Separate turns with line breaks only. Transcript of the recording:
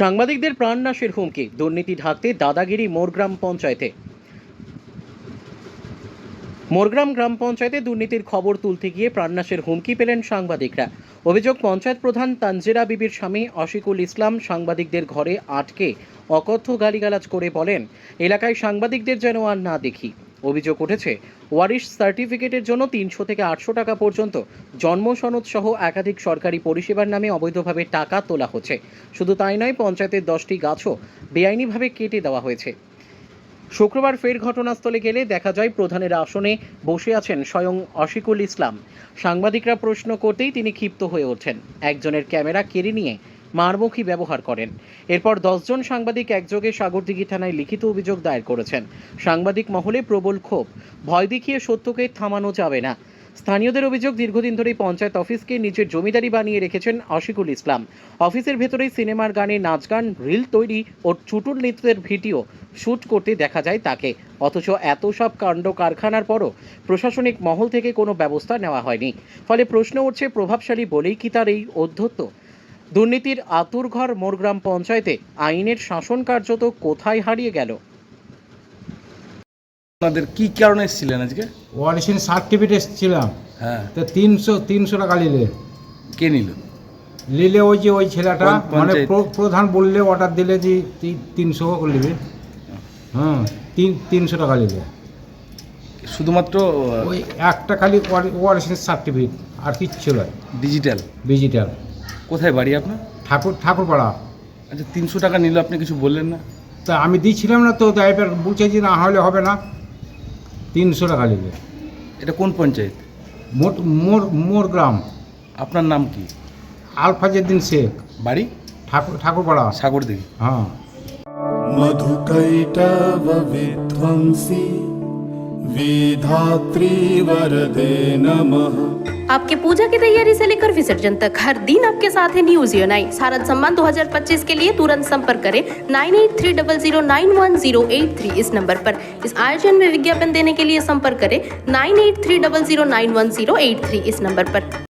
সাংবাদিকদের প্রাণনাশের হুমকি, দুর্নীতি ঢাকতে দাদাগিরি মোরগ্রাম পঞ্চায়েতে। মোরগ্রাম গ্রাম পঞ্চায়েতে দুর্নীতির খবর তুলতে গিয়ে প্রাণনাশের হুমকি পেলেন সাংবাদিকরা। অভিযোগ, পঞ্চায়েত প্রধান তানজেরা বিবির স্বামী অশিকুল ইসলাম সাংবাদিকদের ঘরে আটকে অকথ্য গালিগালাজ করে বলেন, এলাকায় সাংবাদিকদের যেন আর না দেখি। অভিযোগ উঠেছে। ওয়ারিশ সার্টিফিকেটের জন্য তিনশো থেকে আটশো টাকা পর্যন্ত জন্ম সনদ সহ একাধিক সরকারি পরিষেবার নামে অবৈধভাবে টাকা তোলা হচ্ছে। শুধু তাই নয়, পঞ্চায়েতের দশটি গাছও বেআইনিভাবে কেটে দেওয়া হয়েছে। শুক্রবার ফের ঘটনাস্থলে গেলে দেখা যায়, প্রধানের আসনে বসে আছেন স্বয়ং অশিকুল ইসলাম। সাংবাদিকরা প্রশ্ন করতেই তিনি ক্ষিপ্ত হয়ে ওঠেন একজনের ক্যামেরা কেড়ে নিয়ে মারমুখী ব্যবহার করেন। এরপর দশজন সাংবাদিক একযোগে সাগরদিঘি থানায় লিখিত অভিযোগ দায়ের করেছেন। সাংবাদিক মহলে প্রবল ক্ষোভ। ভয় দেখিয়ে সত্যকে থামানো যাবে না। স্থানীয়দের অভিযোগ, দীর্ঘদিন ধরেই পঞ্চায়েত অফিসকে নিজের জমিদারি বানিয়ে রেখেছেন আশিকুল ইসলাম। অফিসের ভেতরেই সিনেমার গানে নাচ গান, রিল তৈরি ও চুটুর নৃত্যের ভিডিও শ্যুট করতে দেখা যায় তাকে। অথচ এত সব কাণ্ড কারখানার পরও প্রশাসনিক মহল থেকে কোনো ব্যবস্থা নেওয়া হয়নি। ফলে প্রশ্ন উঠছে, প্রভাবশালী বলেই কি তার এই অধ্যত্ত? দুর্নীতির আতুরঘর মোরগ্রাম পঞ্চায়েতে আইনের শাসন কার্যত কোথায় হারিয়ে গেল?
আপনাদের কি কারণে এসেছিলেন আজকে?
ওয়ারিশন সার্টিফিকেট এসেছিলাম।
হ্যাঁ।
তো তিনশো তিনশো টাকা নিলে।
কে নিল?
নিলে ওই যে ওই ছেলেটা মানে প্রধান বললে অর্ডার দিলে যে তি- তিনশো নেবে। হ্যাঁ তিন তিনশো টাকা নিলে।
শুধুমাত্র
ওই একটা খালি ওয়ারিশন সার্টিফিকেট আর কিচ্ছু নয়।
ডিজিটাল
ডিজিটাল
কোথায় বাড়ি আপনার
ঠাকুর ঠাকুরপাড়া
আচ্ছা তিনশো টাকা নিল আপনি কিছু বললেন না
তা আমি দিচ্ছিলাম না তো তাই এবার বলছে যে না হলে হবে না তিনশো টাকা নিলে
এটা কোন পঞ্চায়েত
মোট মোর মোর গ্রাম
আপনার নাম কি
আলফাজেদ্দিন শেখ
বাড়ি
ঠাকুর ঠাকুরপাড়া
সাগর দিঘি
হ্যাঁ
मधुकैटवविध्वंसी वेधात्री वरदे नमः
आपके पूजा की तैयारी से लेकर विसर्जन तक हर दिन आपके साथ है न्यूज़ यो नाइन भारत सम्मान 2025 के लिए तुरंत संपर्क करें nine eight three double zero nine one zero eight three इस नंबर पर। इस आयोजन में विज्ञापन देने के लिए संपर्क करें nine eight three double zero nine one zero eight three इस नंबर पर।